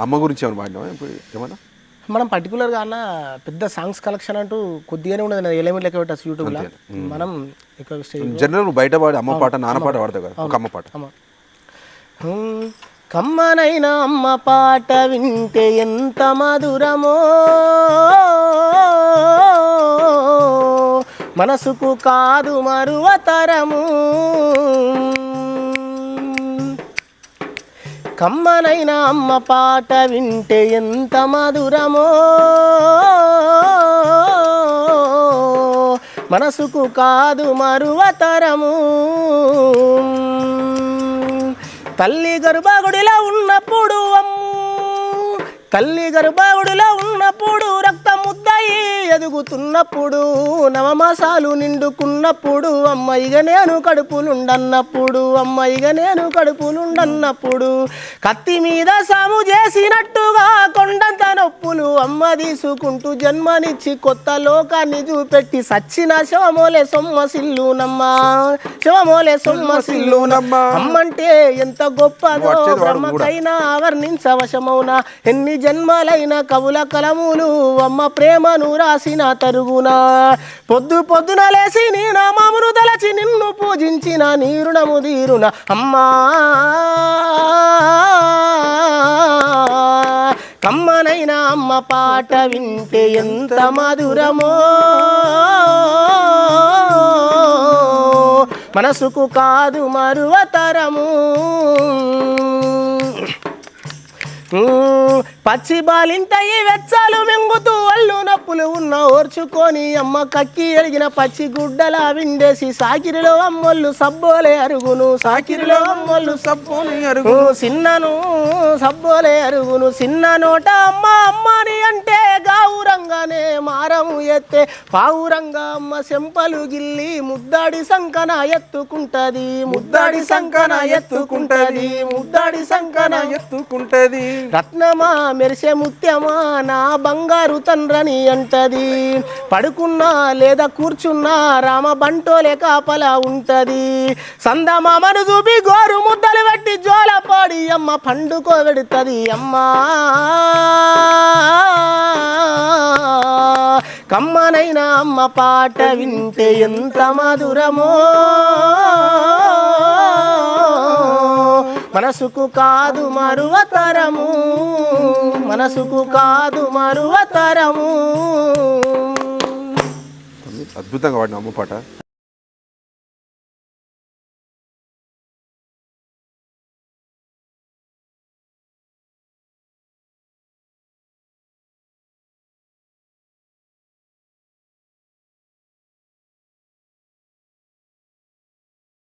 అమ్మ గురించి ఏమైనా పాడినావా? ఇప్పుడు ఏమన్నా? మనం పర్టికులర్గా అన్న పెద్ద సాంగ్స్ కలెక్షన్ అంటూ కొద్దిగానే ఉండదు నా ఎలిమెంట్ లెక్క పెట్టచ్చు యూట్యూబ్లో మనం జనరల్ బయట పాడి అమ్మ పాట నాన్న పాట పాడతావు కదా? ఒక అమ్మ పాట. కమ్మనైన అమ్మ పాట వింటే ఎంత మధురమో. మనసుకు కాదు మరువతరము కమ్మనైన అమ్మ పాట వింటే ఎంత మధురమో. మనసుకు కాదు మరువతరము. తల్లి గర్భగుడిలో ఉన్నప్పుడు అమ్ము. తల్లి గర్భగుడిలో ఉన్నప్పుడు ఎదుగుతున్నప్పుడు నవమాసాలు నిండుకున్నప్పుడు అమ్మాయిగా నేను కడుపులుండన్నప్పుడు అమ్మాయిగా నేను కడుపులుండన్నప్పుడు కత్తి మీద సాము చేసినట్టుగా కొండంత నొప్పులు అమ్మ తీసుకుంటూ జన్మనిచ్చి కొత్త లోకాన్ని చూపెట్టి సచ్చిన శవమోలే సొమ్మసిల్లునమ్మా శవమోలే సొమ్మసిల్లునమ్మా అమ్మంటే ఎంత గొప్పదో. బ్రహ్మకైనా ఆవర్ణించవశమౌన ఎన్ని జన్మలైన కవుల కలములు అమ్మ ప్రేమను రాసిన తరుగున. పొద్దు పొద్దున లేసి నీ నామమును తలచి నిన్ను పూజించిన నీ రుణము తీరున. అమ్మా! కమ్మనైన అమ్మ పాట వింటే ఎంత మధురమో. మనసుకు కాదు మరువతరము మ్మ్. పచ్చి బాలింతయి వెచ్చాలు మింగుతూ అల్లు నప్పులు ఉన్న ఓర్చుకొని అమ్మ కక్కి ఎరిగిన పచ్చి గుడ్డల విండేసి సాకిరిలో అమ్మొల్లు సబ్బోలే అరుగును సాకిరిలో అమ్మొల్లు సబ్బోలే అరుగు సిన్నను సబ్బోలే అరుగును సిన్న నోట అమ్మ అమ్మని అంటే గావురంగానే మారము ఎత్తే పావురంగా అమ్మ సెంపలు గిల్లి ముద్దాడి సంకన ఎత్తుకుంటది. ముద్దాడి సంకన ఎత్తుకుంటది. ముద్దాడి సంకన ఎత్తుకుంటది. రత్నమా మెరిసే ముత్యమా నా బంగారు తండ్రని అంటది. పడుకున్నా లేదా కూర్చున్నా రామ బంటోలే కాపలా ఉంటది. సందమామను చూపి గోరు ముద్దలు పెట్టి జోలపాడి అమ్మ పండుకోబెడుతుంది అమ్మా. కమ్మనైన అమ్మ పాట వింటే ఎంత మధురమో. మనసుకు కాదు మరువతరము మనసుకు కాదు మరువతరము. అద్భుతంగా వాడిన అమ్మ పాట.